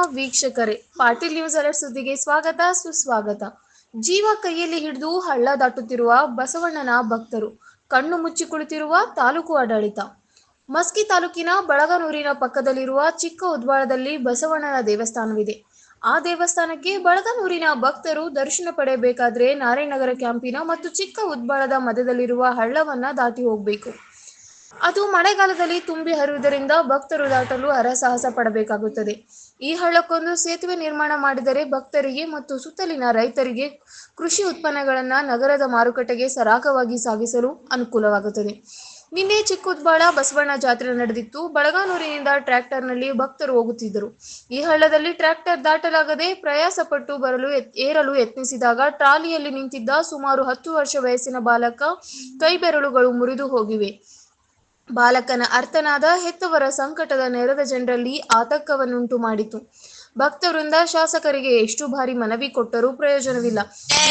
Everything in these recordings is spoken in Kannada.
ವೀಕ್ಷಕರೇ, ಪಾಟೀಲ್ ನ್ಯೂಸ್ ಅಲರ್ಟ್ ಸುದ್ದಿಗೆ ಸ್ವಾಗತ, ಸುಸ್ವಾಗತ. ಜೀವ ಕೈಯಲ್ಲಿ ಹಿಡಿದು ಹಳ್ಳ ದಾಟುತ್ತಿರುವ ಬಸವಣ್ಣನ ಭಕ್ತರು, ಕಣ್ಣು ಮುಚ್ಚಿ ಕುಳಿತಿರುವ ತಾಲೂಕು ಆಡಳಿತ. ಮಸ್ಕಿ ತಾಲೂಕಿನ ಬಳಗನೂರಿನ ಪಕ್ಕದಲ್ಲಿರುವ ಚಿಕ್ಕ ಉದ್ವಾಳದಲ್ಲಿ ಬಸವಣ್ಣನ ದೇವಸ್ಥಾನವಿದೆ. ಆ ದೇವಸ್ಥಾನಕ್ಕೆ ಬಳಗನೂರಿನ ಭಕ್ತರು ದರ್ಶನ ಪಡೆಯಬೇಕಾದ್ರೆ ನಾರಾಯಣನಗರ ಕ್ಯಾಂಪಿನ ಮತ್ತು ಚಿಕ್ಕ ಉದ್ವಾಳದ ಮಧ್ಯದಲ್ಲಿರುವ ಹಳ್ಳವನ್ನ ದಾಟಿ ಹೋಗಬೇಕು. ಅದು ಮಳೆಗಾಲದಲ್ಲಿ ತುಂಬಿ ಹರಿಯುವುದರಿಂದ ಭಕ್ತರು ದಾಟಲು ಹರಸಾಹಸ ಪಡಬೇಕಾಗುತ್ತದೆ. ಈ ಹಳ್ಳಕ್ಕೊಂದು ಸೇತುವೆ ನಿರ್ಮಾಣ ಮಾಡಿದರೆ ಭಕ್ತರಿಗೆ ಮತ್ತು ಸುತ್ತಲಿನ ರೈತರಿಗೆ ಕೃಷಿ ಉತ್ಪನ್ನಗಳನ್ನು ನಗರದ ಮಾರುಕಟ್ಟೆಗೆ ಸರಾಗವಾಗಿ ಸಾಗಿಸಲು ಅನುಕೂಲವಾಗುತ್ತದೆ. ನಿನ್ನೆ ಚಿಕ್ಕುದ್ಬಾಳ ಬಸವಣ್ಣ ಜಾತ್ರೆ ನಡೆದಿತ್ತು. ಬಳಗಾನೂರಿನಿಂದ ಟ್ರ್ಯಾಕ್ಟರ್ನಲ್ಲಿ ಭಕ್ತರು ಹೋಗುತ್ತಿದ್ದರು. ಈ ಹಳ್ಳದಲ್ಲಿ ಟ್ರ್ಯಾಕ್ಟರ್ ದಾಟಲಾಗದೆ ಪ್ರಯಾಸಪಟ್ಟು ಬರಲು ಏರಲು ಯತ್ನಿಸಿದಾಗ ಟ್ರಾಲಿಯಲ್ಲಿ ನಿಂತಿದ್ದ ಸುಮಾರು ಹತ್ತು ವರ್ಷ ವಯಸ್ಸಿನ ಬಾಲಕ ಕೈಬೆರಳುಗಳು ಮುರಿದು ಹೋಗಿವೆ. ಬಾಲಕನ ಅರ್ಥನಾದ ಹೆತ್ತವರ ಸಂಕಟದ ನೆರೆದ ಜನರಲ್ಲಿ ಆತಂಕವನ್ನುಂಟು ಮಾಡಿತು. ಭಕ್ತವೃಂದ ಶಾಸಕರಿಗೆ ಎಷ್ಟು ಬಾರಿ ಮನವಿ ಕೊಟ್ಟರೂ ಪ್ರಯೋಜನವಿಲ್ಲ.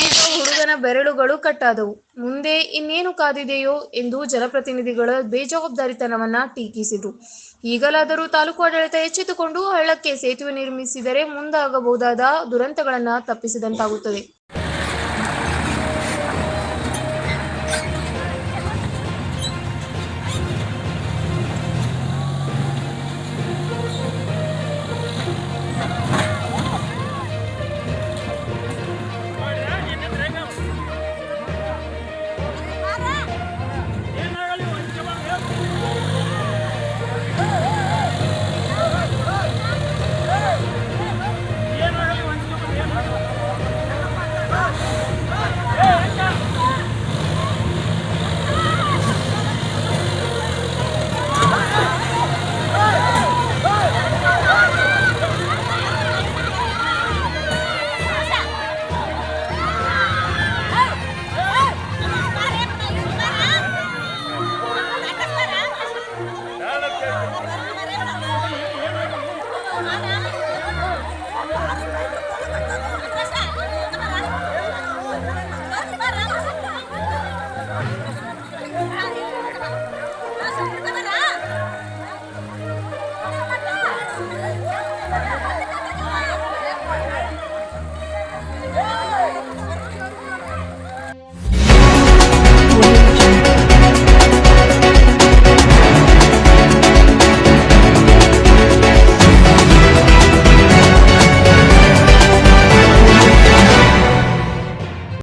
ಈಗ ಹುಡುಗನ ಬೆರಳುಗಳು ಕಟ್ಟಾದವು. ಮುಂದೆ ಇನ್ನೇನು ಕಾದಿದೆಯೋ ಎಂದು ಜನಪ್ರತಿನಿಧಿಗಳ ಬೇಜವಾಬ್ದಾರಿತನವನ್ನ ಟೀಕಿಸಿದರು. ಈಗಲಾದರೂ ತಾಲೂಕು ಆಡಳಿತ ಎಚ್ಚೆತ್ತುಕೊಂಡು ಹಳ್ಳಕ್ಕೆ ಸೇತುವೆ ನಿರ್ಮಿಸಿದರೆ ಮುಂದಾಗಬಹುದಾದ ದುರಂತಗಳನ್ನ ತಪ್ಪಿಸಿದಂತಾಗುತ್ತದೆ.